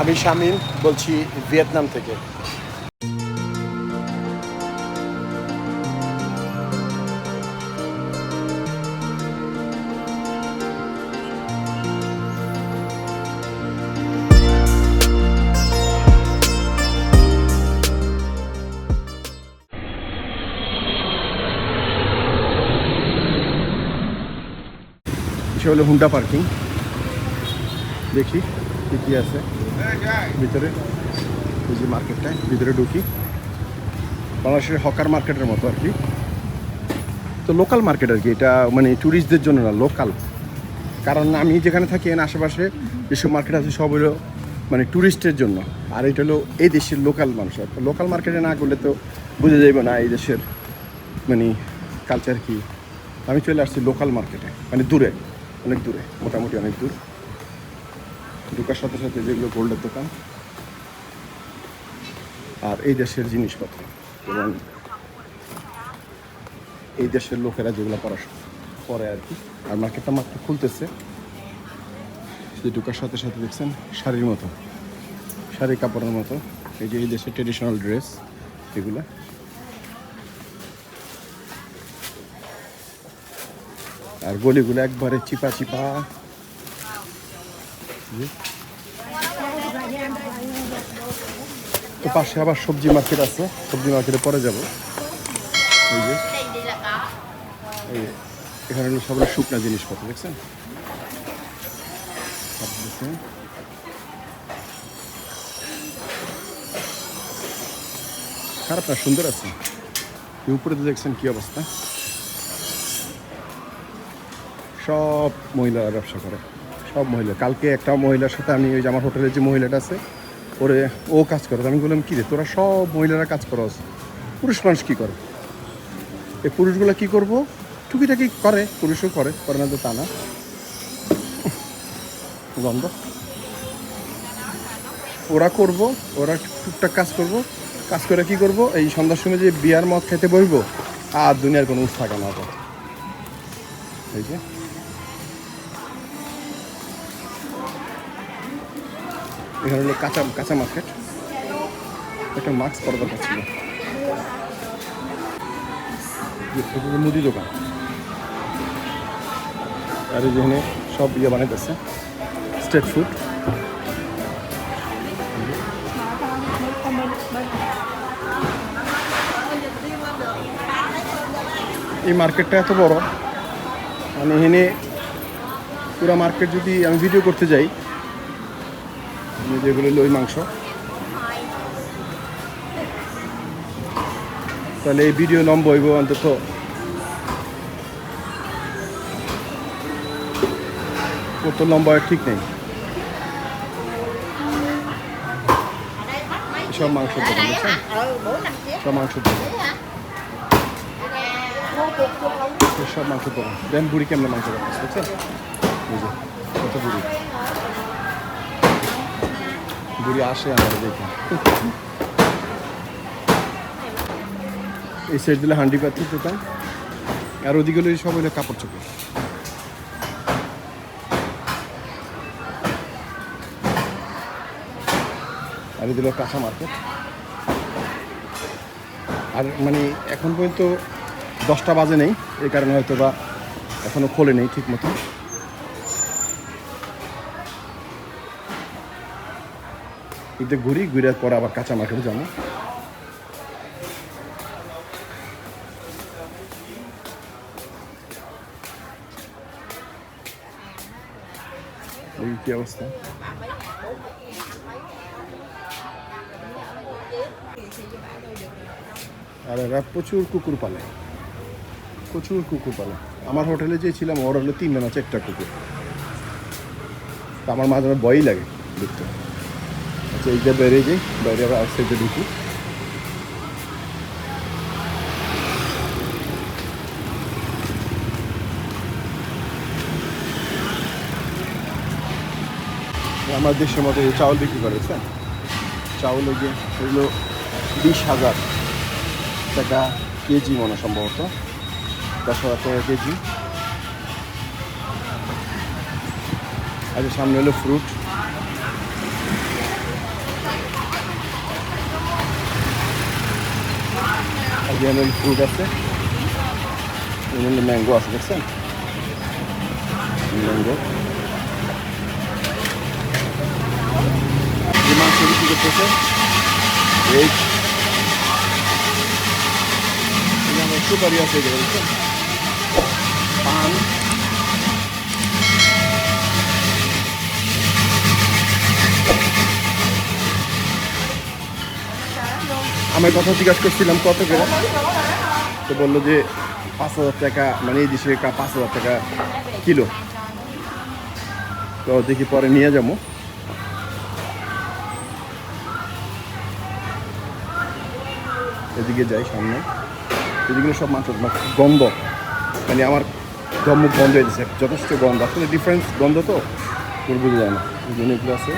আমি শামিম বলছি ভিয়েতনাম থেকে। হলো হুন্ডা পার্কিং দেখি কি আছে। ভিতরে, এই যে মার্কেটটায় ভিতরে ঢুকি। বাংলাদেশের হকার মার্কেটের মতো আর কি। তো লোকাল মার্কেট আর কি, এটা মানে ট্যুরিস্টদের জন্য না লোকাল কারণ আমি যেখানে থাকি, এখানে আশেপাশে যেসব মার্কেট আছে, সব হলো মানে ট্যুরিস্টের জন্য। আর এটা হলো এই দেশের লোকাল মানুষ। লোকাল মার্কেটে না করলে তো বোঝা যাবে না এই দেশের মানে কালচার কি। আমি চলে আসছি লোকাল মার্কেটে মানে দূরে, অনেক দূরে, মোটামুটি অনেক দূর। ঢোকার সাথে সাথে যেগুলো গোল্ডের দোকান, আর এই দেশের জিনিসপত্র এবং এই দেশের লোকেরা যেগুলো পড়াশোনা করে আর কি, আর মার্কেটটা মাত্র খুলতেছে সে ঢুকার সাথে সাথে দেখছেন শাড়ির মতো, শাড়ি কাপড়ের মতো, এই যে এই দেশের ট্রেডিশনাল ড্রেস এগুলা আর গলিগুলো একবারে চিপা চিপা। তো পাশে আবার সবজি মার্কেট আছে। সবজি মার্কেটে পরে যাব। এই যে। এখানে হলো সব শুকনা জিনিসপত্র, দেখছেন। খারাপ না, সুন্দর আছে। উপরে তো দেখছেন কি অবস্থা? সব মহিলারা ব্যবসা করে। সব মহিলা। কালকে একটা মহিলার সাথে আমি ওই যে আমার হোটেলের যে মহিলাটা আছে, ওরে ও কাজ করে। আমি বললাম, কী রে, তোরা সব মহিলারা কাজ করো পুরুষ মানুষ কী করে? এই পুরুষগুলো কী করব? টুকিটাকি করে, পুরুষও করে করে না তো তা না। গন্ধ ওরা করব, ওরা টুকটাক কাজ করব। কাজ করে কি করব? এই সন্ধ্যার সময় যে বিয়ার মদ খেতে বসবো আর দুনিয়ার কোনো উৎস থাকে না এই যে। এখানে হলো কাঁচা কাঁচা মার্কেট। একটা মাস্ক পরা দরকার ছিল মুদি দোকান। আর যেখানে সব ইয়ে বানাইতেছে। Street food. এই মার্কেটটা এত বড়। মানে এখানে পুরো মার্কেট যদি আমি ভিডিও করতে যাই যেগুলো লই মাংস। তাহলে এই ভিডিও লম্ব হইব অন্তত। কত হয় ঠিক নেই। সব মাংস সব মাংস? সব মাংস দেন, বুড়ি কেমন মাংস বুঝছেন? কত বুড়ি। বুড়ি আসে আমাদের দেখে। এই সাইড দিলে হান্ডি পাতির দোকান আর ওদিকে হলো সব হলো কাপড় চোপড়। আর এদিকে কাঁচা মার্কেট। আর মানে এখন পর্যন্ত দশটা বাজে নেই, এই কারণে হয়তো বা এখনও খোলে নেই ঠিক মতো ঈদে ঘুরি ঘুরে পরে আবার কাঁচা মার্কেটে যাব এই কি অবস্থা? আর এরা প্রচুর কুকুর পালে। প্রচুর কুকুর পালে। আমার হোটেলে যে ছিলাম, ওর হলো তিনটা না চারটা কুকুর। আমার মাঝে ভয়ই লাগে দেখতে। আচ্ছা এইটা বেরিয়ে যাই বাইরে আবার আউটসাইডে ঢুকি আমার দেশের মতো এই চাউল বিক্রি করেছে চাউল ওই যে এগুলো বিশ হাজার টাকা কেজি মনে সম্ভবত। দশ হাজার টাকা কেজি। এর সামনে হলো ফ্রুট এখানে ফ্রুট আছে। ম্যাঙ্গো আছে দেখছেন? ম্যাঙ্গো মাংস বিক্রি করতেছে? এই সুপারি আছে পান। আমার কথা জিজ্ঞাসা করছিলাম, কত করে? তো বলল যে পাঁচ হাজার টাকা মানে এই একটা পাঁচ হাজার টাকা কিলো। তো দেখি পরে নিয়ে যাব। এদিকে যাই সামনে। এদিকে সব মানে গন্ধ। মানে আমার গম গন্ধ হয়ে গেছে, যথেষ্ট গন্ধ। আসলে ডিফারেন্স গন্ধ তো? তোর বোঝা যায় না। এই জন্য এগুলো আছে।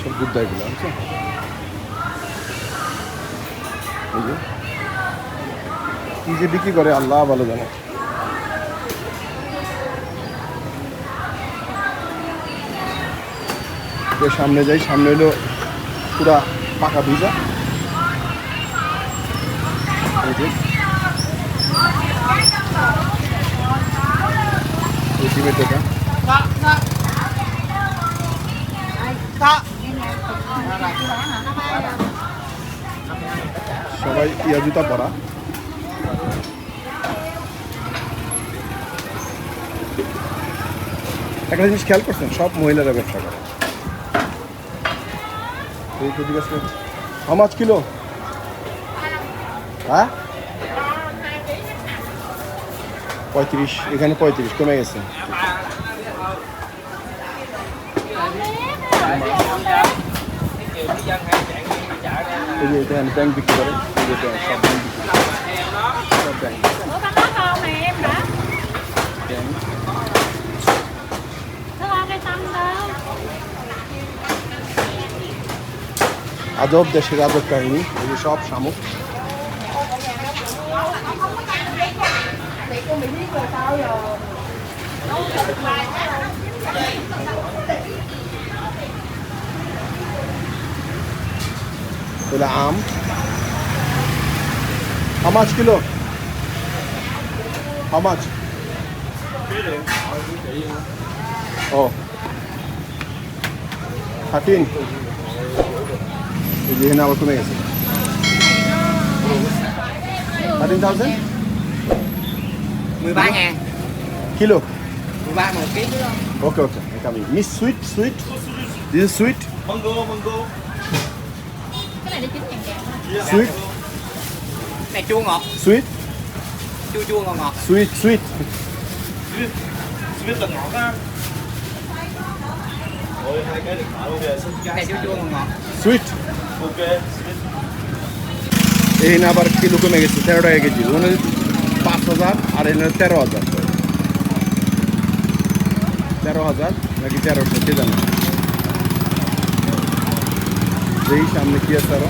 সব গুদ্দা এগুলো বুঝছ এই যে কি যে বিক্রি করে, আল্লাহ ভালো জানে। সামনে যাই, সামনে হলো পুরা পাকা ভিজা। টমেটোটা সবাই ইয়া জুতা পরা একটা জিনিস খেয়াল করছেন, সব মহিলারা ব্যবসা করে। জিজ্ঞাসা করি। কিলো? হ্যাঁ? পঁয়ত্রিশ, এখানে পঁয়ত্রিশ, কমে গেছে। এই যে এটা ব্যাংক বিক্রি করে এই যে এটা সব ব্যাংক বিক্রি করে সব ব্যাংক Ủa con nói con này em đã. ব্যাংক Nó con cái tâm đâu আজব দেশের আজব কাহিনী এই যে সব শামুক এগুলো আম How much kilo? How much? Oh. 13. এই যে এখানে আবার কমে গেছে thirteen thousand 13 ngàn kilo 13 một ký okay okay কামি miss sweet sweet this is sweet Cái này để chín ngàn ngàn sweet này chua ngọt sweet chua chua ngọt ngọt sweet sweet biết là ngọt á Ôi, hai cái điện thoại ok, xin này chua chua ngọt ngọt sweet ok এই না আবার kilo কমে গেছে তেরো টাকা KG ওখানে পাঁচ হাজার আর এখানে তেরো হাজার তেরো হাজার নাকি তেরোশো কে জানে এই সামনে কি আছে আরও?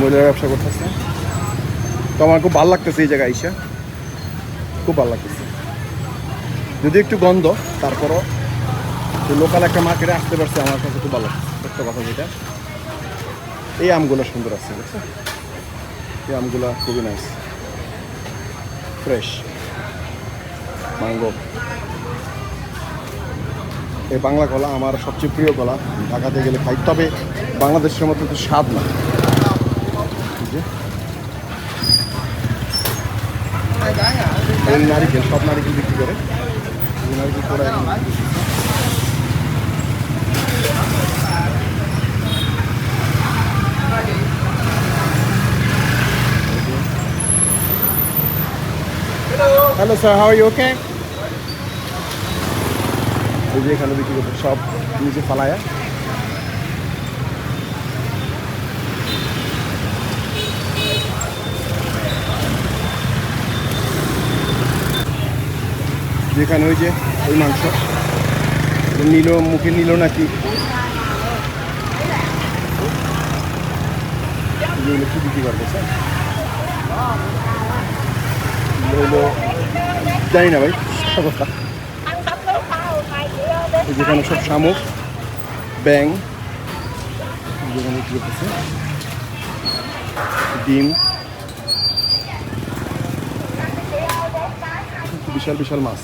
মহিলারা ব্যবসা করতেছে? তো আমার খুব ভালো লাগতেছে এই জায়গায় আইসা। খুব ভালো লাগতেছে। যদি একটু গন্ধ, তারপরও লোকাল একটা মার্কেটে আসতে পারছে আমার কাছে খুব ভালো লাগছে সত্য কথা যেটা। এই আমগুলো সুন্দর আছে, বুঝছ? এই আমগুলো খুবই নাইস ফ্রেশ ম্যাঙ্গো এই বাংলা কলা আমার সবচেয়ে প্রিয় কলা। ঢাকাতে গেলে খাই। তবে বাংলাদেশের মতো তো স্বাদ না। নারিকেল, সব নারিকেল বিক্রি করে। নারিকেল করে hello sir how you okay এই যে এখানে বিক্রি করছে সব নিচে ফালায়া যেখানে ওই যে ওই মাংস নিল মুখে নিল নাকি যেগুলো কি বিক্রি করবে স্যার হলো জানি না ভাই এই যেখানে সব শামুক ব্যাং যেখানে কি করতেছে ডিম বিশাল বিশাল মাছ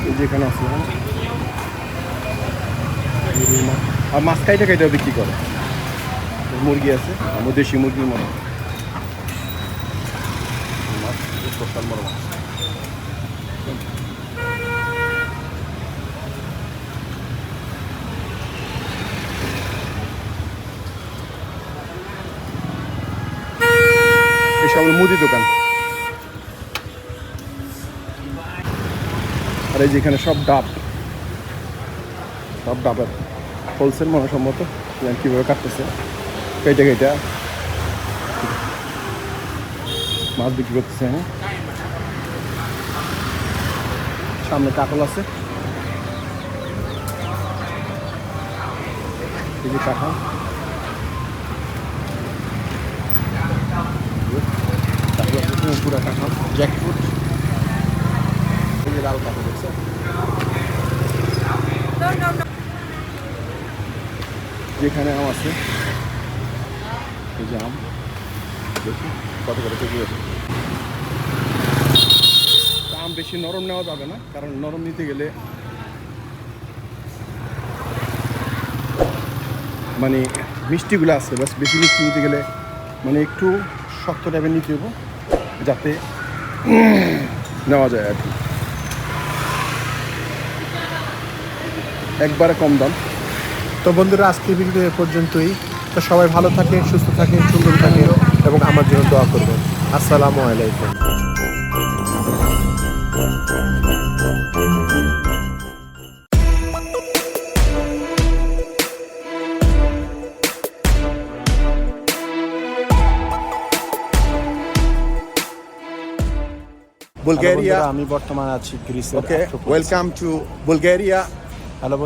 এই যে এখানে আছে হ্যাঁ। মাছ। আর মাছ খাইতে খাইতেও বিক্রি করে? মুরগি আছে, আমার দেশি মুরগির মনে হয়। মুদি দোকান। আর এই যেখানে সব ডাব। সব ডাবের। হোলসেল মনসম্মত কীভাবে কাটতেছে। কেটে কেটে। মাছ বিক্রি করতেছে হ্যাঁ। সামনে কাঁকল আছে। কাঁঠাল আছে, পুরা কাঁঠাল জ্যাকফ্রুট এই যে লাল কাঁঠাল দেখছে যেখানে আম আছে। এই যে আম। দেখি, কত করে কেজি আছে? আম বেশি নরম নেওয়া যাবে না, কারণ নরম নিতে গেলে মানে মিষ্টিগুলো আছে, বাস বেশি মিষ্টি নিতে গেলে মানে একটু শক্ত টাইপের নিতে হবে যাতে নেওয়া যায় আর কি। একবারে কম দাম। তো বন্ধুরা আজকের ভিডিও এ পর্যন্তই। তো সবাই ভালো থাকেন সুস্থ থাকেন সুন্দর থাকেন এবং আমার জন্য দোয়া করবেন। আসসালামু আলাইকুম। বুলগেরিয়া আমি বর্তমানে আছি গ্রিসের okay welcome to Bulgaria hello